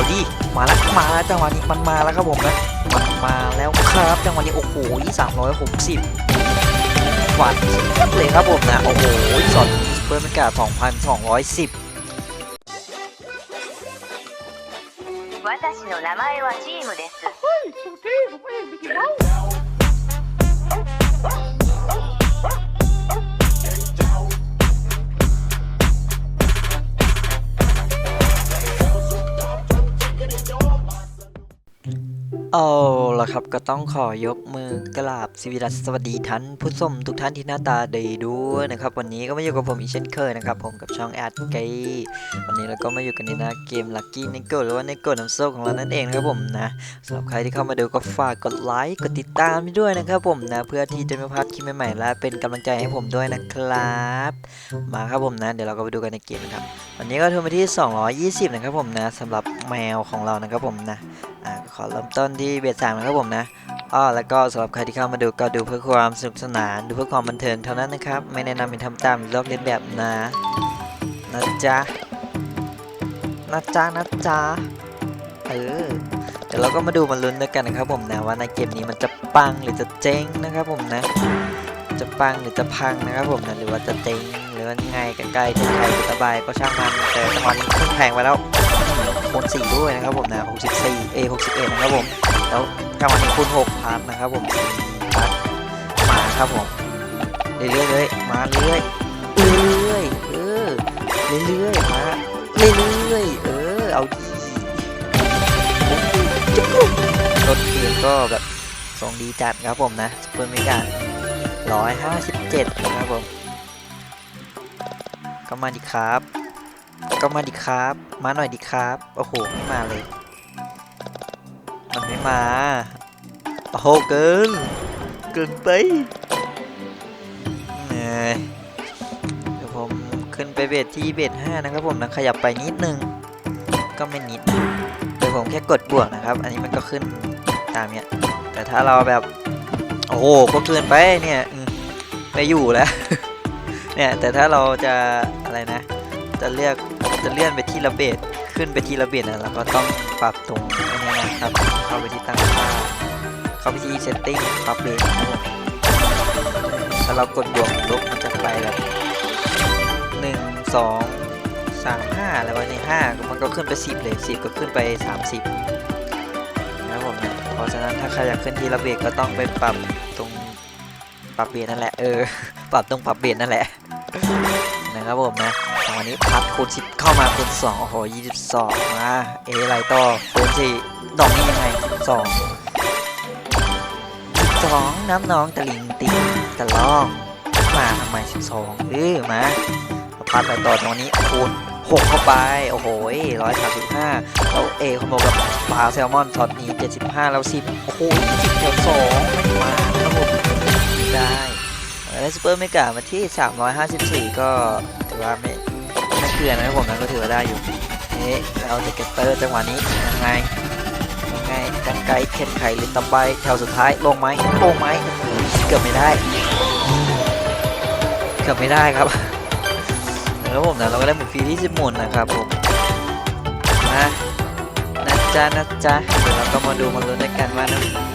เอาดิมาแล้วมาแล้วจังหวะนี้มันมาแล้วครับผมนะมันมาแล้วครับจังหวะนี้โอ้โหสามร้อยหกสิบหวานเจี๊ยบเลยครับผมนะโอ้โหสอดสเปิร์มกาสองพันสองร้อยสิบ 私の名前はチームです เอาละครับก็ต้องขอยกมือกราบสวีดัสสวัสดีท่านผู้ชมทุกท่านที่หน้าตาดีด้วยนะครับ วันนี้ก็มาอยู่กับผมอีกเช่นเคยนะครับ ผมกับช่องแอดไกวันนี้เราก็มาอยู่กันในหน้าเกม Lucky n i c k หรือว่า n i c k น้ำโซ่ของเรานั่นเองนะครับผมนะสำหรับใครที่เข้ามาดูก็ฝากกดไลค์กดติดตามด้วยนะครับผมนะเพื่อที่จะไม่พลาดคลิปใหม่ๆและเป็นกำลังใจให้ผมด้วยนะครับ มาครับผมนะ เดี๋ยวเราก็ไปดูกันในเกมนะครับวันนี้ก็ทุนมาที่ 220 นะครับผมนะสำหรับแมวของเรานะครับผมนะ อ่าขอเริ่มต้นที่เบสสามนะครับผมนะอ้อแล้วก็สำหรับใครที่เข้ามาดูก็ดูเพื่อความสนุกสนาน ดูเพื่อความบันเทิงเท่านั้นนะครับ ไม่แนะนำให้ทำตามหรือลอกเลียนแบบนะนะจ๊ะนะจ๊ะนะจ๊ะเออเดี๋ยวเราก็มาดูมาลุ้นด้วยกันนะครับผมนะว่าในเกมนี้มันจะปังหรือจะเจ๊งนะครับผมนะ จะปังหรือจะพังนะครับผมนะหรือว่าจะเจ๊งหรือว่าไงกันใกล้จะใครจะสบายก็ช่างมันแต่ตอนนี้ขึ้นแพงไปแล้ว คูณ4ด้วยนะครับผมนะ64 A 61นะครับผมแล้วกำลังคูณ6พันนะครับผมพันมาครับผมเรื่อยๆเลยมาเรื่อยเรื่อยเออเรื่อยๆมาเรื่อยๆเออเอาดีจุ๊บรถเกียร์ก็แบบทรงดีจัดครับผมนะสเปอร์เมกา157นะครับผมก็มาดีครับ ก็มาดิครับ มาหน่อยดิครับ โอ้โห ไม่มาเลย มันไม่มา โอ้โห เกิน เกินไปเอ้ยเดี๋ยวผมขึ้นไปเบสที่เบสห้านะครับผมนะขยับไปนิดนึง ก็ไม่นิดนะเดี๋ยวผมแค่กดบวกนะครับ อันนี้มันก็ขึ้นตามเนี้ย แต่ถ้าเราแบบ โอ้โห ก็เกินไปเนี่ยอืมไปอยู่แล้ว เนี่ย แต่ถ้าเราจะอะไรนะ จะเลือก จะเลื่อนไปที่ระเบิดขึ้นไปที่ระเบิดนะเราก็ต้องปรับตรงนี้นะครับเข้าไปที่ตั้งค่าเข้าไปที่ setting ปรับเบสนะครับผมถ้าเรากดบวกลบมันจะไปแบบหนึ่งสองสามห้าแล้ววันนี้ห้ามันก็ขึ้นไปสิบเลยสิบก็ขึ้นไปสามสิบนะครับผมนะเพราะฉะนั้นถ้าใครอยากขึ้นที่ระเบิดก็ต้องไปปรับตรงปรับเบสนั่นแหละเออปรับตรงปรับเบสนั่นแหละนะครับผมนะ วันนี้พัดคูณ10เข้ามาคูณ2โอ้โห22มาเอไรต่อคูณ4ดอกนี้ยังไง12 12น้ำน้องตะลิงติงตะลองมาทำไม12เออมาพัดไปต่อตรงนี้คูณ6เข้าไป โอ้โห135แล้วเอคอมโบกับปลาแซลมอนช็อตนี้75แล้ว10โอ้โห20แถว2ไม่มานะครับผมได้แล้วซูเปอร์เมกามาที่ 354 ก็ถือว่าไม่ ไม่เกือนนะครับผมนั้นก็ถือว่าได้อยู่เอ๊ะเราจะเก็ตเตอร์จังหวะนี้ยังไงยังไงกันไกลเข็นไข่หรือตะไบแถวสุดท้ายลงไหมลงไหมเกือบไม่ได้เกือบไม่ได้ครับแล้วผมนะเราก็ได้หมุนฟรีที่สิบหมุนนะครับผมนะนะจ๊ะนะจ๊ะเดี๋ยวเราก็มาดูมาลุ้นด้วยกันว่า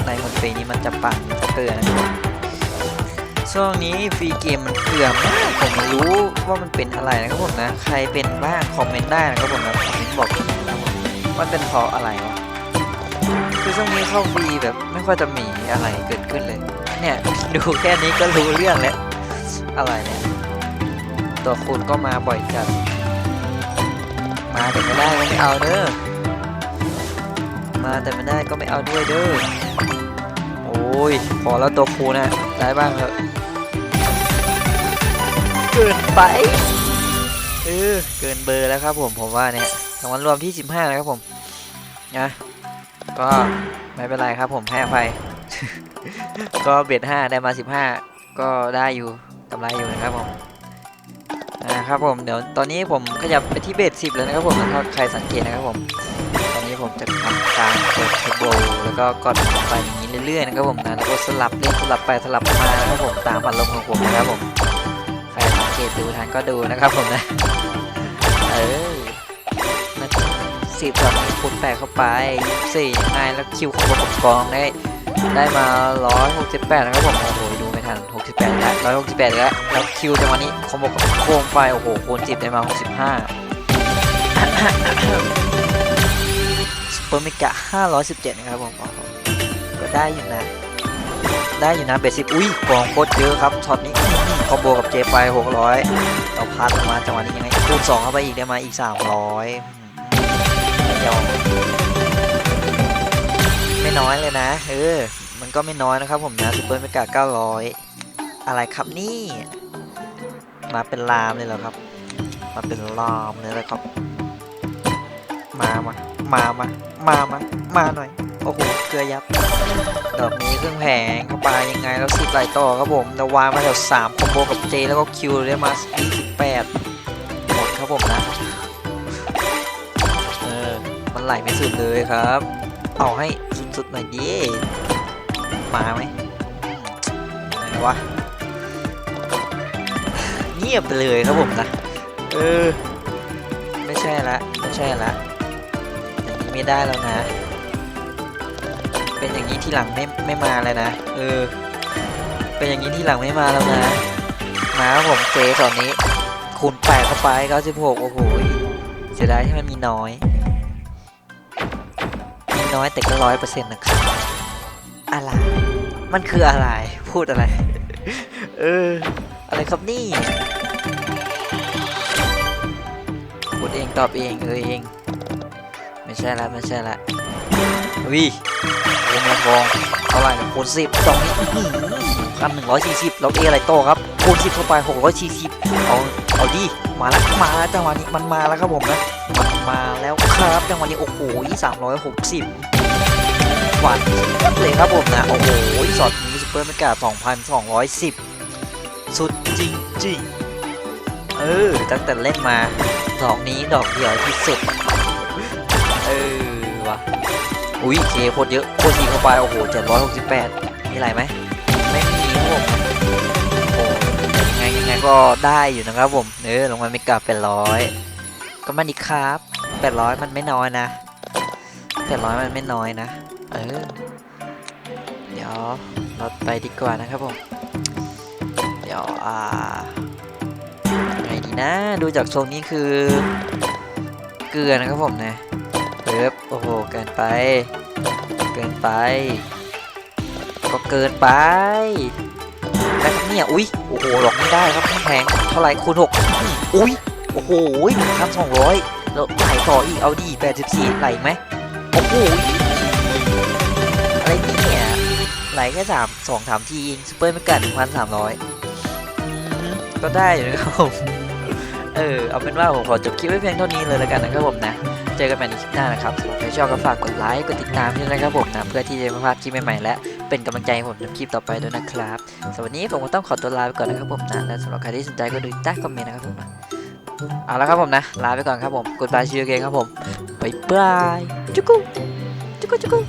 ในหมุนฟรีนี้มันจะปังจะเกือนะครับ ช่วงนี้ฟรีเกมมันเกลือมากผมไม่รู้ว่ามันเป็นอะไรนะครับผมนะ ใครเป็นบ้างคอมเมนต์ได้นะครับผมนะคอมเมนต์บอกนะครับผมมันเป็นเพราะอะไรวะคือช่วงนี้เข้าฟรีแบบไม่ค่อยจะมีอะไรเกิดขึ้นเลย เนี่ยดูแค่นี้ก็รู้เรื่องแล้วอะไรเนี่ยตัวคูณก็มาบ่อยจัดมาแต่ไม่ได้ก็ไม่เอาเด้อมาแต่ไม่ได้ก็ไม่เอาด้วยเด้อโอ้ยพอแล้วตัวคูนะได้บ้างเถอะ เกินไปเออเกินเบอร์แล้วครับผมผมว่าเนี่ยรางวัลรวมที่ 15นะครับผมนะก็ไม่เป็นไรครับผมให้อภัยก็เบ็ด5ได้มา 15 ก็ได้อยู่กำไรอยู่นะครับผมนะครับผมเดี๋ยวตอนนี้ผมขยับไปที่เบส10แล้วนะครับผมถ้าใครสังเกตนะครับผม ตอนนี้ผมจะทำการกดเทอร์โบแล้วก็กดไปอย่างนี้เรื่อยๆนะครับผมนะแล้วก็สลับเล่นสลับไปสลับมานะครับผมตามอารมณ์ของผมนะครับผมใครสั เกตดูทันก็ดูนะครับผมนะ เออนะสิบตอนนี้คูณแปดเข้าไปสี่ยังไงแล้วคิวของระบบกองได้ได้มาร้อยหกสิบแปดนะครับผมโอ้โหดูไม่ทันหกสิบแปดแล้วร้อยหกสิบแปดแล้วแล้วคิวจังหวะนี้คอมโบโคมไฟโอ้โหคูณสิบได้มาหกสิบห้าสเปอร์มิกะ517นะครับผมก็ได้อยู่นะได้อยู่นะเบสิบอุ้ยกองโคตรเยอะครับช็อตนี้ คอมโบกับเจไฟ600เราพัดออกมาจังหวะนี้ยังไงคูณ2เข้าไปอีกได้มาอีก300ไม่ยอมไม่น้อยเลยนะ เออ มันก็ไม่น้อยนะครับผมนะซูเปอร์เมกา900อะไรครับนี่ มาเป็นลามเลยเหรอครับ มาเป็นลามเลยเหรอครับ มามามามามามามาหน่อย โอ้โหเกลือยับ ดอกนี้ครึ่งแผงเข้าไปยังไงแล้วสิบไหลต่อครับผมดาวานมาแถวสามคอมโบกับเจแล้วก็คิวได้มาสิบแปดหมดครับผมนะ เออ มันไหลไม่สุดเลยครับ เอาให้สุดๆหน่อยดิมาไหมไหนวะเงียบไปเลยครับผมนะ เออ ไม่ใช่ละ ไม่ใช่ละอย่างนี้ไม่ได้แล้วนะ เป็นอย่างนี้ที่หลังไม่ไม่มาเลยนะ เออ เป็นอย่างนี้ที่หลังไม่มาแล้วนะมาผมเจตอนนี้ คูณแปดเข้าไป96โอ้โหเสียดายที่มันมีน้อย มีน้อยแต่ก็ร้อยเปอร์เซ็นต์นะครับอะไร มันคืออะไร พูดอะไร เออ อะไรครับนี่พูดเองตอบเองเออเอง ไม่ใช่ละไม่ใช่ละวิ โอ้เมียทองเท่าไหร่คูณสิบตรงนี้พันหนึ่งร้อยสี่สิบเราเออะไรโตครับคูณสิบเข้าไปหกร้อยสี่สิบเอาเอาดิมาแล้วมาแล้วจังหวะนี้มันมาแล้วครับผมนะมันมาแล้วครับจังหวะนี้โอ้โหสามร้อยหกสิบหวานเลยครับผมนะโอ้โหสอดนี้ซูเปอร์เมกาสองพันสองร้อยสิบสุดจริงจริงเออตั้งแต่เล่นมาดอกนี้ดอกเดียวที่สุด เออวะ อุ้ยเคโคตรเยอะโคตรดีเข้าไปโอ้โหเจ็ดร้อยหกสิบแปดมีอะไรไหมไม่มีครับผมโอ้ยังไงยังไงก็ได้อยู่นะครับผมเออลงมาไม่กลับเป็นร้อยก็มันอีกครับแปดร้อยมันไม่น้อยนะแปดร้อยมันไม่น้อยนะเออเดี๋ยวเราไปดีกว่านะครับผมเดี๋ยวอ่าไงดีนะดูจากทรงนี้คือเกลือนะครับผมนะ เอิบโอ้โห เกินไป เกินไป ก็เกินไปแล้วครับเนี่ย อุ้ย โอ้โห หลอกไม่ได้ครับแพง เท่าไหร่คูณหกอุ้ย โอ้โหหนึ่งพันสองร้อยแล้วไหลต่ออีก เอาดีแปดสิบสี่ไหลไหมโอ้โห อะไรเนี่ย ไหลแค่สามสองสามทีเองซูเปอร์ไม่เกัดหนึ่งพันสามร้อยก็ได้อยู่นะครับผมเออ เอาเป็นว่าผมขอจบคลิปไว้เพียงเท่านี้เลยแล้วกันนะครับผมนะ เจอกันใหม่ในคลิปหน้านะครับสำหรับใครชอบก็ฝากกดไลค์กดติดตามด้วยนะครับผมนะเพื่อที่จะไม่พลาดคลิปใหม่ๆและเป็นกำลังใจให้ผมทำคลิปต่อไปด้วยนะครับสำหรับวันนี้ผมก็ต้องขอตัวลาไปก่อนนะครับผมนะและสำหรับใครที่สนใจก็ดูใต้คอมเมนต์นะครับผมนะเอาละครับผมนะลาไปก่อนครับผมกดบายชื่อเกมครับผมบ๊ายบายจุกุจุกุจุกุ